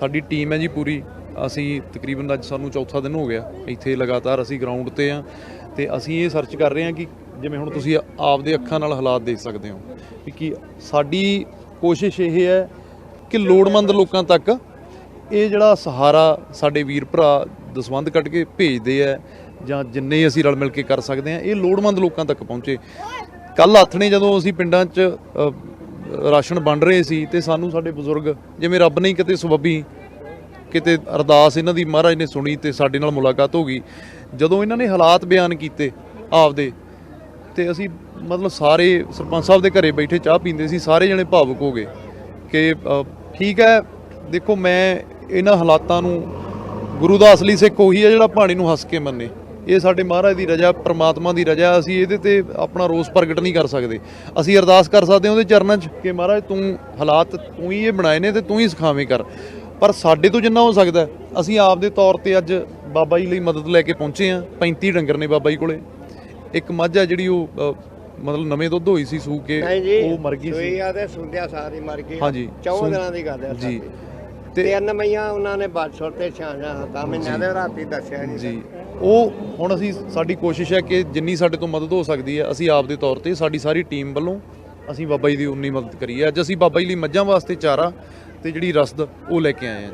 ਸਾਡੀ ਟੀਮ ਹੈ ਜੀ ਪੂਰੀ। ਅਸੀਂ ਤਕਰੀਬਨ ਅੱਜ ਸਾਨੂੰ ਚੌਥਾ ਦਿਨ ਹੋ ਗਿਆ। ਇੱਥੇ ਲਗਾਤਾਰ ਅਸੀਂ ਗਰਾਊਂਡ ਤੇ ਆ ਤੇ ਅਸੀਂ ਇਹ ਸਰਚ ਕਰ ਰਹੇ ਹਾਂ ਕਿ ਜਿਵੇਂ ਹੁਣ ਤੁਸੀਂ ਆਪਦੇ ਅੱਖਾਂ ਨਾਲ ਹਾਲਾਤ ਦੇਖ ਸਕਦੇ ਹੋ ਕਿ ਸਾਡੀ ਕੋਸ਼ਿਸ਼ ਇਹ ਹੈ ਕਿ ਲੋੜਮੰਦ ਲੋਕਾਂ ਤੱਕ ਇਹ ਜਿਹੜਾ ਸਹਾਰਾ ਸਾਡੇ ਵੀਰ ਭਰਾ ਦਸਵੰਧ ਕੱਢ ਕੇ ਭੇਜਦੇ ਆ ਜਾਂ ਜਿੰਨੇ ਅਸੀਂ ਰਲ ਮਿਲ ਕੇ ਕਰ ਸਕਦੇ ਆ ਇਹ ਲੋੜਵੰਦ ਲੋਕਾਂ ਤੱਕ ਪਹੁੰਚੇ। ਕੱਲ ਆਥਣੇ ਜਦੋਂ ਅਸੀਂ ਪਿੰਡਾਂ 'ਚ ਰਾਸ਼ਨ ਵੰਡ ਰਹੇ ਸੀ ਤੇ ਸਾਨੂੰ ਸਾਡੇ ਬਜ਼ੁਰਗ, ਜਿਵੇਂ ਰੱਬ ਨੇ ਕਿਤੇ ਸਬੱਬੀ ਕਿਤੇ ਅਰਦਾਸ ਇਹਨਾਂ ਦੀ ਮਹਾਰਾਜ ਨੇ ਸੁਣੀ ਤੇ ਸਾਡੇ ਨਾਲ ਮੁਲਾਕਾਤ ਹੋ ਗਈ। ਜਦੋਂ ਇਹਨਾਂ ਨੇ ਹਾਲਾਤ ਬਿਆਨ ਕੀਤੇ ਆਪਦੇ, ਤੇ ਅਸੀਂ ਮਤਲਬ ਸਾਰੇ ਸਰਪੰਚ ਸਾਹਿਬ ਦੇ ਘਰੇ ਬੈਠੇ ਚਾਹ ਪੀਂਦੇ ਸੀ, ਸਾਰੇ ਜਣੇ ਭਾਵੁਕ ਹੋ ਗਏ ਕਿ ਠੀਕ ਹੈ, ਦੇਖੋ ਮੈਂ ਇਹਨਾਂ ਹਾਲਾਤਾਂ ਨੂੰ ਗੁਰੂ ਦਾ ਅਸਲੀ ਸਿੱਖ ਉਹੀ ਹੈ ਜਿਹੜਾ ਪਾਣੀ ਨੂੰ ਹੱਸ ਕੇ ਮੰਨੇ। ਇਹ ਸਾਡੇ ਮਹਾਰਾਜ ਦੀ ਰਜਾ ਪ੍ਰਮਾਤਮਾ ਦੀ ਰਜਾ ਅਸੀਂ ਇਹਦੇ ਤੇ ਆਪਣਾ ਰੋਸ ਪ੍ਰਗਟ ਨਹੀਂ ਕਰ ਸਕਦੇ। ਅਸੀਂ ਅਰਦਾਸ ਕਰ ਸਕਦੇ ਹਾਂ ਉਹਦੇ ਚਰਨਾਂ 'ਚ ਕਿ ਮਹਾਰਾਜ ਤੂੰ ਹਾਲਾਤ ਤੂੰ ਹੀ ਇਹ ਬਣਾਏ ਨੇ ਤੇ ਤੂੰ ਹੀ ਸਿਖਾਵੇਂ ਕਰ। ਪਰ ਸਾਡੇ ਤੋਂ ਜਿੰਨਾ ਹੋ ਸਕਦਾ ਅਸੀਂ ਆਪ ਦੇ ਤੌਰ ਤੇ ਅੱਜ ਬਾਬਾ ਜੀ ਲਈ ਮਦਦ ਲੈ ਕੇ ਪਹੁੰਚੇ ਆ 35 ਡੰਗਰ ਨੇ ਬਾਬਾ ਜੀ ਕੋਲੇ। ਇੱਕ ਮੱਝ ਆ ਜਿਹੜੀ ਉਹ ਮਤਲਬ ਨਵੇਂ ਦੁੱਧ ਹੋਈ ਸੀ ਸੂ ਕੇ ਉਹ ਮਰ ਗਈ ਸੂਈ ਸੀ ਆ ਤੇ ਸੁੰਦਿਆ ਸਾਰੀ ਮਰ ਗਈ। ਹਾਂਜੀ, ਦਿਨਾਂ ਦੀ ਗੱਲ ਹੈ ਜੀ। ਤੇ ਤਿੰਨ ਮਈਆਂ ਉਹਨਾਂ ਨੇ ਬਾਦਸ਼ਾਹ ਤੇ ਛਾਂਜਾ ਹਤਾ। ਮਹੀਨਿਆਂ ਦੇ ਰਾਤੀ ਦੱਸਿਆ ਜੀ। ਜੀ ਉਹ ਹੁਣ ਅਸੀਂ ਸਾਡੀ ਕੋਸ਼ਿਸ਼ ਹੈ ਕਿ ਜਿੰਨੀ ਸਾਡੇ ਤੋਂ ਮਦਦ ਹੋ ਸਕਦੀ ਹੈ ਅਸੀਂ ਆਪ ਦੇ ਤੌਰ ਤੇ ਸਾਡੀ ਸਾਰੀ ਟੀਮ ਵੱਲੋਂ ਅਸੀਂ ਬਾਬਾ ਜੀ ਦੀ ਉਨੀ ਮਦਦ ਕਰੀਏ ਅੱਜ ਅਸੀਂ ਬਾਬਾ ਜੀ ਲਈ ਮੱਝਾਂ ਵਾਸਤੇ ਚਾਰਾ ਤੇ ਜਿਹੜੀ ਰਸਦ ਉਹ ਲੈ ਕੇ ਆਏ ਹਾਂ।